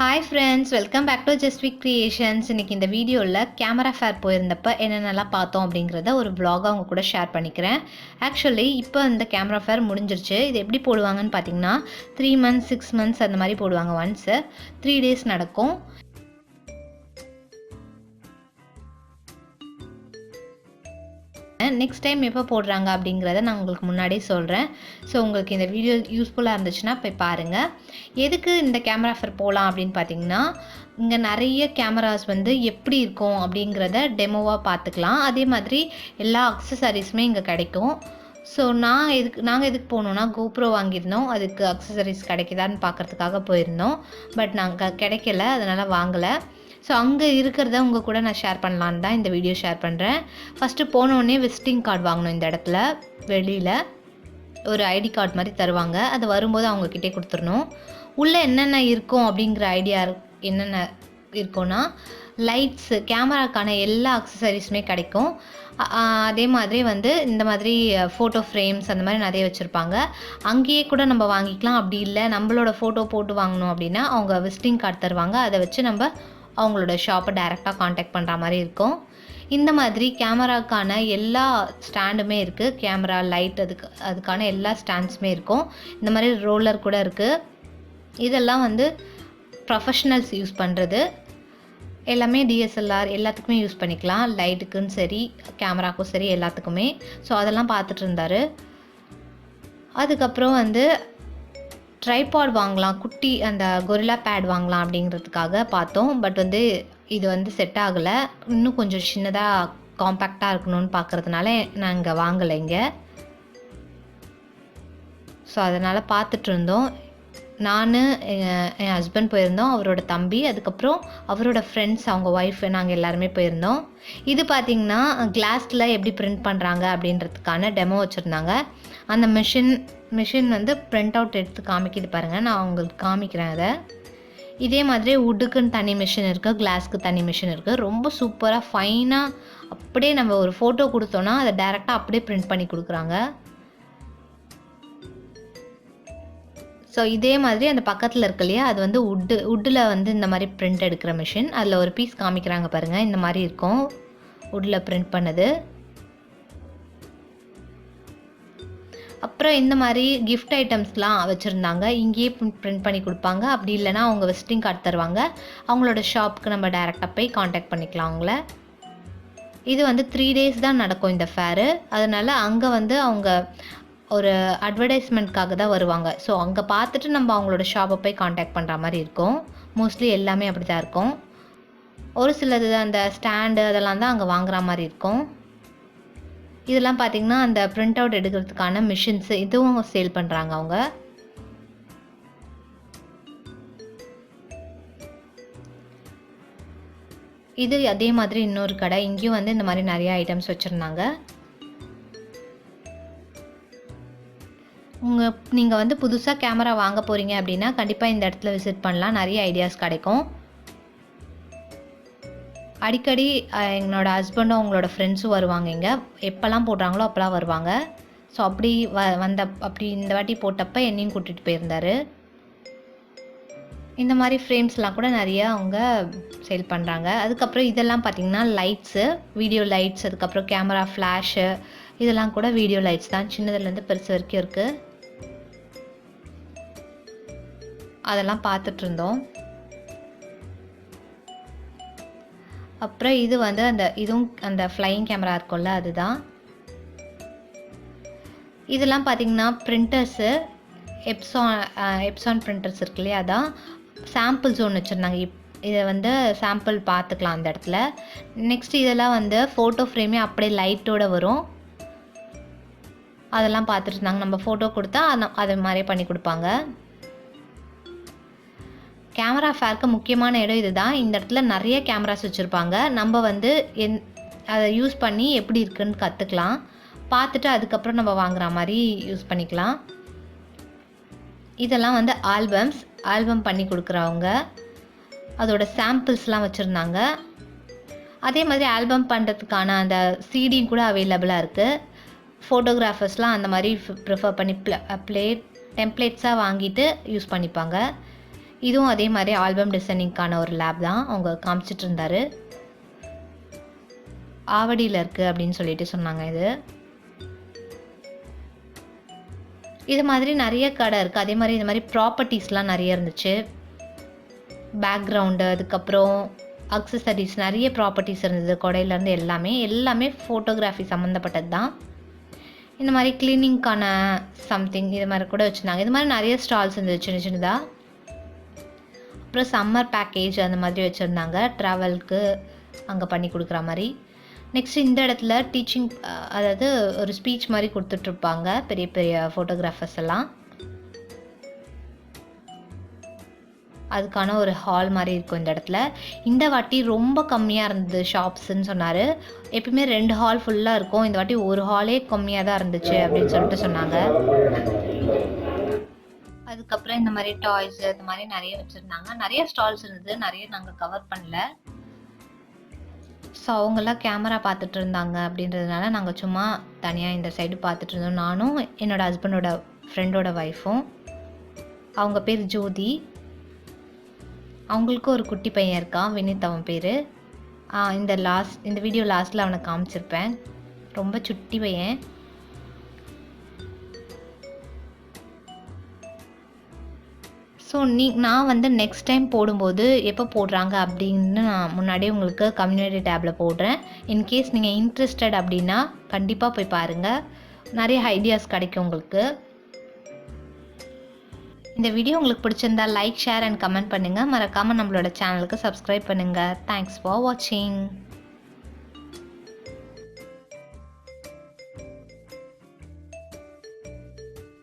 Hi friends welcome back to ஜஸ்ட்விக் creations இன்றைக்கி இந்த வீடியோவில் கேமரா ஃபேர் போயிருந்தப்ப என்னென்னலாம் பார்த்தோம் அப்படிங்கிறத ஒரு vlog-ஆ கூட ஷேர் பண்ணிக்கிறேன். ஆக்சுவலி இப்போ இந்த கேமரா ஃபேர் முடிஞ்சிருச்சு. இது எப்படி போடுவாங்கன்னு பார்த்தீங்கன்னா த்ரீ மந்த்ஸ் சிக்ஸ் மந்த்ஸ் அந்த மாதிரி போடுவாங்க ஒன்ஸு த்ரீ டேஸ் நடக்கும். நெக்ஸ்ட் டைம் எப்போ போடுறாங்க அப்படிங்கிறத நான் உங்களுக்கு முன்னாடியே சொல்கிறேன் ஸோ உங்களுக்கு இந்த வீடியோ யூஸ்ஃபுல்லாக இருந்துச்சுன்னா போய் பாருங்கள் எதுக்கு இந்த கேமரா ஃபர் போகலாம் அப்படின்னு பார்த்தீங்கன்னா இங்கே நிறைய கேமராஸ் வந்து எப்படி இருக்கும் அப்படிங்கிறத டெமோவாக பார்த்துக்கலாம் அதே மாதிரி எல்லா அக்சசரிஸுமே இங்கே கிடைக்கும். ஸோ நான் எதுக்கு நாங்கள் எதுக்கு போனோம்னா கோப்ரோ வாங்கியிருந்தோம். அதுக்கு அக்சசரிஸ் கிடைக்குதான்னு பார்க்குறதுக்காக போயிருந்தோம். பட் நாங்கள் கிடைக்கல. அதனால் வாங்கலை. ஸோ அங்கே இருக்கிறத உங்கள் கூட நான் ஷேர் பண்ணலான்னு தான் இந்த வீடியோ ஷேர் பண்ணுறேன் ஃபஸ்ட்டு போனோடனே விசிட்டிங் கார்டு வாங்கணும் இந்த இடத்துல. வெளியில் ஒரு ஐடி கார்டு மாதிரி தருவாங்க. அது வரும்போது அவங்கக்கிட்டே கொடுத்துடணும். உள்ளே என்னென்ன இருக்கும் அப்படிங்கிற ஐடியா என்னென்ன இருக்கும்னா லைட்ஸு கேமராக்கான எல்லா அக்சசரிஸுமே கிடைக்கும். அதே மாதிரி வந்து இந்த மாதிரி ஃபோட்டோ ஃப்ரேம்ஸ் அந்த மாதிரி நிறைய வச்சுருப்பாங்க. அங்கேயே கூட நம்ம வாங்கிக்கலாம். அப்படி இல்லை நம்மளோட ஃபோட்டோ போட்டு வாங்கணும் அப்படின்னா அவங்க விசிட்டிங் கார்டு தருவாங்க. அதை வச்சு நம்ம அவங்களோட ஷாப்பை டைரெக்டாக காண்டாக்ட் பண்ணுற மாதிரி இருக்கும். இந்த மாதிரி கேமராக்கான எல்லா ஸ்டாண்டுமே இருக்குது கேமரா லைட் அதுக்கு அதுக்கான எல்லா ஸ்டாண்ட்ஸுமே இருக்கும். இந்த மாதிரி ரோலர் கூட இருக்குது இதெல்லாம் வந்து ப்ரொஃபஷ்னல்ஸ் யூஸ் பண்ணுறது எல்லாமே டிஎஸ்எல்ஆர் எல்லாத்துக்குமே யூஸ் பண்ணிக்கலாம். லைட்டுக்குன்னு சரி கேமராக்கும் சரி எல்லாத்துக்குமே. ஸோ அதெல்லாம் பார்த்துட்டு இருந்தார். அதுக்கப்புறம் வந்து ட்ரைபாட் வாங்கலாம் குட்டி அந்த கொரில்லா பேட் வாங்கலாம் அப்படிங்கிறதுக்காக பார்த்தோம். பட் வந்து இது வந்து செட் ஆகலை. இன்னும் கொஞ்சம் சின்னதாக காம்பேக்டாக இருக்கணும்னு பார்க்கறதுனால நான் இங்கே வாங்கலை இங்கே. ஸோ அதனால் பார்த்துட்டு இருந்தோம். நான் என் ஹஸ்பண்ட் போயிருந்தோம் அவரோட தம்பி அதுக்கப்புறம் அவரோட ஃப்ரெண்ட்ஸ் அவங்க ஒய்ஃப் நாங்கள் எல்லாருமே போயிருந்தோம். இது பார்த்திங்கன்னா கிளாஸில் எப்படி பிரிண்ட் பண்ணுறாங்க அப்படின்றதுக்கான டெமோ வச்சுருந்தாங்க. அந்த மிஷின் மிஷின் வந்து பிரிண்ட் அவுட் எடுத்து காமிக்குது பாருங்கள் நான் உங்களுக்கு காமிக்கிறேன் அதை. இதே மாதிரி வுட்டுக்குன்னு தனி மிஷின் இருக்குது கிளாஸ்க்கு தனி மிஷின் இருக்குது ரொம்ப சூப்பராக ஃபைனாக அப்படியே நம்ம ஒரு ஃபோட்டோ கொடுத்தோன்னா அதை டேரெக்டாக அப்படியே பிரிண்ட் பண்ணி கொடுக்குறாங்க. ஸோ இதே மாதிரி அந்த பக்கத்தில் இருக்கு இல்லையா? அது வந்து உட்டு உட்டில் வந்து இந்த மாதிரி பிரிண்ட் எடுக்கிற மிஷின் அதில் ஒரு பீஸ் காமிக்கிறாங்க பாருங்கள் இந்த மாதிரி இருக்கும். உட்டில் பிரிண்ட் பண்ணது. அப்புறம் இந்த மாதிரி கிஃப்ட் ஐட்டம்ஸ்லாம் வச்சுருந்தாங்க. இங்கேயே பிரிண்ட் பண்ணி கொடுப்பாங்க. அப்படி இல்லைன்னா அவங்க விசிட்டிங் கார்டு தருவாங்க. அவங்களோட ஷாப்புக்கு நம்ம டேரெக்டாக போய் காண்டாக்ட் பண்ணிக்கலாம் அவங்கள. இது வந்து த்ரீ டேஸ் தான் நடக்கும் இந்த ஃபேரு அதனால் அங்கே வந்து அவங்க ஒரு அட்வர்டைஸ்மெண்ட்காக தான் வருவாங்க. ஸோ அங்கே பார்த்துட்டு நம்ம அவங்களோட ஷாப்பை போய் காண்டாக்ட் பண்ணுற மாதிரி இருக்கும். மோஸ்ட்லி எல்லாமே அப்படி தான் இருக்கும். ஒரு சிலது அந்த ஸ்டாண்டு அதெல்லாம் தான் அங்கே வாங்குற மாதிரி இருக்கும். இதெல்லாம் பார்த்தீங்கன்னா அந்த பிரிண்ட் அவுட் எடுக்கிறதுக்கான மிஷின்ஸு இதுவும் சேல் பண்ணுறாங்க அவங்க. இது அதே மாதிரி இன்னொரு கடை. இங்கேயும் வந்து இந்த மாதிரி நிறைய ஐட்டம்ஸ் வச்சுருந்தாங்க. நீங்கள் வந்து புதுசாக கேமரா வாங்க போகிறீங்க அப்படின்னா கண்டிப்பாக இந்த இடத்துல விசிட் பண்ணலாம். நிறைய ஐடியாஸ் கிடைக்கும். அடிக்கடி அஹ், என்னோட ஹஸ்பண்டும் அவங்களோட ஃப்ரெண்ட்ஸும் வருவாங்க இங்கே. எப்போல்லாம் போடுறாங்களோ அப்போல்லாம் வருவாங்க. ஸோ அப்படி வ வந்த அப்படி இந்த வாட்டி போட்டப்போ என்னையும் கூட்டிகிட்டு போயிருந்தாரு. இந்த மாதிரி ஃப்ரேம்ஸ்லாம் கூட நிறைய அவங்க சேல் பண்ணுறாங்க அதுக்கப்புறம் இதெல்லாம் பார்த்தீங்கன்னா லைட்ஸு வீடியோ லைட்ஸ் அதுக்கப்புறம் கேமரா ஃப்ளாஷு இதெல்லாம் கூட வீடியோ லைட்ஸ் தான். சின்னதுலேருந்து பெருசு வரைக்கும் இருக்குது அதெல்லாம் பார்த்துட்டு இருந்தோம் அப்புறம் இது வந்து அந்த இதுவும் அந்த ஃப்ளையிங் கேமரா இருக்கும்ல அதுதான். இதெல்லாம் பார்த்தீங்கன்னா பிரிண்டர்ஸு எப்சான் எப்சான் பிரிண்டர்ஸ் இருக்கு இல்லையா அதான். சாம்பிள்ஸ் ஒன்று வச்சுருந்தாங்க. இப் இதை வந்து சாம்பிள் பார்த்துக்கலாம் அந்த இடத்துல. நெக்ஸ்ட் இதெல்லாம் வந்து ஃபோட்டோ ஃப்ரேமே அப்படியே லைட்டோட வரும். அதெல்லாம் பார்த்துட்டு இருந்தாங்க. நம்ம ஃபோட்டோ கொடுத்தா அதை அது மாதிரியே பண்ணி கொடுப்பாங்க. கேமரா ஃபேருக்கு முக்கியமான இடம் இதுதான். இந்த இடத்துல நிறைய கேமராஸ் வச்சுருப்பாங்க. நம்ம வந்து என் அதை யூஸ் பண்ணி எப்படி இருக்குன்னு கற்றுக்கலாம் பார்த்துட்டு அதுக்கப்புறம் நம்ம வாங்குற மாதிரி யூஸ் பண்ணிக்கலாம். இதெல்லாம் வந்து ஆல்பம்ஸ். ஆல்பம் பண்ணி கொடுக்குறவங்க. அதோட சாம்பிள்ஸ்லாம் வச்சுருந்தாங்க. அதே மாதிரி ஆல்பம் பண்ணுறதுக்கான அந்த சிடி கூட அவைலபிளாக இருக்குது ஃபோட்டோகிராஃபர்ஸ்லாம் அந்த மாதிரி ப்ரிஃபர் பண்ணி ப்ளே டெம்ப்ளேட்ஸாக வாங்கிட்டு யூஸ் பண்ணிப்பாங்க. இதுவும் அதே மாதிரி ஆல்பம் டிசைனிங்க்கான ஒரு லேப் தான். அவங்க காமிச்சிட்டு இருந்தாரு. ஆவடியில் இருக்குது அப்படின்னு சொல்லிட்டு சொன்னாங்க இது. இது மாதிரி நிறைய கடை இருக்குது அதே மாதிரி இது மாதிரி ப்ராப்பர்ட்டிஸ்லாம் நிறைய இருந்துச்சு. பேக்ரவுண்டு அதுக்கப்புறம் அக்சசரிஸ் நிறைய ப்ராப்பர்ட்டிஸ் இருந்தது. கொடையிலேருந்து எல்லாமே எல்லாமே ஃபோட்டோகிராஃபி சம்மந்தப்பட்டது தான். இந்த மாதிரி க்ளீனிங்க்கான சம்திங் இது மாதிரி கூட வச்சுருந்தாங்க. இது மாதிரி நிறைய ஸ்டால்ஸ் இருந்தது சின்ன சின்னதாக அப்புறம் சம்மர் பேக்கேஜ் அந்த மாதிரி வச்சுருந்தாங்க. ட்ராவல்க்கு அங்கே பண்ணி கொடுக்குற மாதிரி. நெக்ஸ்ட் இந்த இடத்துல டீச்சிங் அதாவது ஒரு ஸ்பீச் மாதிரி கொடுத்துட்ருப்பாங்க பெரிய பெரிய ஃபோட்டோகிராஃபர்ஸ் எல்லாம். அதுக்கான ஒரு ஹால் மாதிரி இருக்கும் இந்த இடத்துல. இந்த வாட்டி ரொம்ப கம்மியாக இருந்தது ஷாப்ஸ்ன்னு சொன்னார். எப்பயுமே ரெண்டு ஹால் ஃபுல்லாக இருக்கும். இந்த வாட்டி ஒரு ஹாலே கம்மியாக தான் இருந்துச்சு அப்படின்னு சொல்லிட்டு சொன்னாங்க. அதுக்கப்புறம் இந்த மாதிரி டாய்ஸ் இந்த மாதிரி நிறைய வச்சுருந்தாங்க. நிறைய ஸ்டால்ஸ் இருந்தது. நிறைய நாங்கள் கவர் பண்ணல. ஸோ அவங்கெல்லாம் கேமரா பார்த்துட்டு இருந்தாங்க அப்படின்றதுனால நாங்கள் சும்மா தனியாக இந்த சைடு பார்த்துட்டு இருந்தோம். நானும் என்னோடய ஹஸ்பண்டோட ஃப்ரெண்டோட ஒய்ஃபும் அவங்க பேர் ஜோதி. அவங்களுக்கும் ஒரு குட்டி பையன் இருக்கான் வினித் அவன் பேர். இந்த லாஸ்ட் இந்த வீடியோ லாஸ்ட்டில் அவனை காமிச்சிருப்பேன். ரொம்ப சுட்டி பையன். ஸோ நீ நான் வந்து நெக்ஸ்ட் டைம் போடும்போது எப்போ போடுறாங்க அப்படின்னு நான் முன்னாடியே உங்களுக்கு கம்யூனிட்டி டேப்பில் போடுறேன். இன்கேஸ் நீங்கள் இன்ட்ரெஸ்டட் அப்படின்னா கண்டிப்பாக போய் பாருங்கள் நிறைய ஐடியாஸ் கிடைக்கும் உங்களுக்கு. இந்த வீடியோ உங்களுக்கு பிடிச்சிருந்தா லைக் ஷேர் அண்ட் கமெண்ட் பண்ணுங்கள் மறக்காமல் நம்மளோட சேனலுக்கு சப்ஸ்கிரைப் பண்ணுங்கள் தேங்க்ஸ் ஃபார் வாட்சிங்